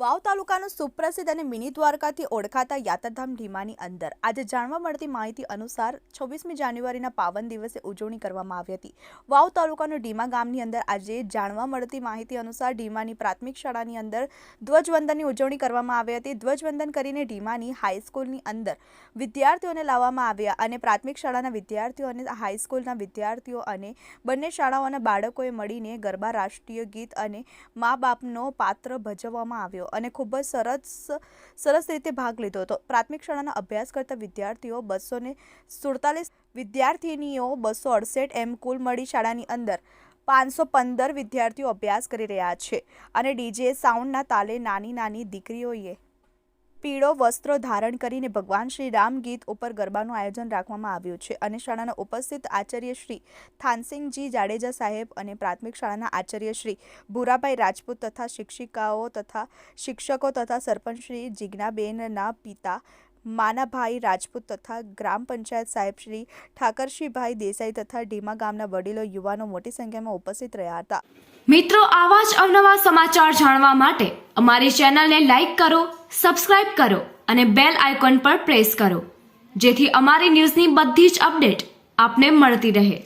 વાવ તાલુકાનું સુપ્રસિદ્ધ અને મિની દ્વારકાથી ઓળખાતા યાત્રાધામ ઢીમાની અંદર. આજે જાણવા મળતી માહિતી અનુસાર છવ્વીસમી જાન્યુઆરીના પાવન દિવસે ઉજવણી કરવામાં આવી હતી. વાવ તાલુકાનું ઢીમા ગામની અંદર આજે જાણવા મળતી માહિતી અનુસાર ઢીમાની પ્રાથમિક શાળાની અંદર ધ્વજવંદનની ઉજવણી કરવામાં આવી હતી. ધ્વજવંદન કરીને ઢીમાની હાઈસ્કૂલની અંદર વિદ્યાર્થીઓને લાવવામાં આવ્યા અને પ્રાથમિક શાળાના વિદ્યાર્થીઓ અને હાઈસ્કૂલના વિદ્યાર્થીઓ અને બંને શાળાઓના બાળકોએ મળીને ગરબા, રાષ્ટ્રીય ગીત અને મા બાપનો પાત્ર ભજવવામાં આવ્યો. અને ખૂબ જ સરસ સરસ રીતે ભાગ લીધો હતો. પ્રાથમિક શાળાના અભ્યાસ કરતા વિદ્યાર્થીઓ બસો ને સુડતાલીસ વિદ્યાર્થિનીઓ બસો અડસઠ એમ કુલ મળી શાળાની અંદર પાંચસો પંદર વિદ્યાર્થીઓ અભ્યાસ કરી રહ્યા છે. અને ડીજે સાઉન્ડના તાલે નાની નાની દીકરીઓએ પીળો વસ્ત્રો ધારણ કરીને ભગવાન શ્રી રામ ગીત ઉપર ગરબાનું આયોજન રાખવામાં આવ્યું છે અને શાળાના ઉપસ્થિત આચાર્ય શ્રી થાનસિંહજી જાડેજા સાહેબ અને પ્રાથમિક શાળાના આચાર્ય શ્રી ભૂરાભાઈ રાજપૂત તથા શિક્ષિકાઓ તથા શિક્ષકો તથા સરપંચ શ્રી જિજ્ઞાબેનના પિતા માનાભાઈ રાજપૂત તથા ગ્રામ પંચાયત સાહેબ શ્રી ઠાકરશીભાઈ દેસાઈ તથા ઢીમા ગામના વડીલો યુવાનો મોટી સંખ્યામાં ઉપસ્થિત રહ્યા હતા. મિત્રો આવા જ અવનવા સમાચાર જાણવા માટે અમારી ચેનલને લાઈક કરો સબસ્ક્રાઇબ કરો અને બેલ આઇકોન પર પ્રેસ કરો, જેથી અમારી ન્યૂઝની બધી જ અપડેટ આપને મળતી રહે.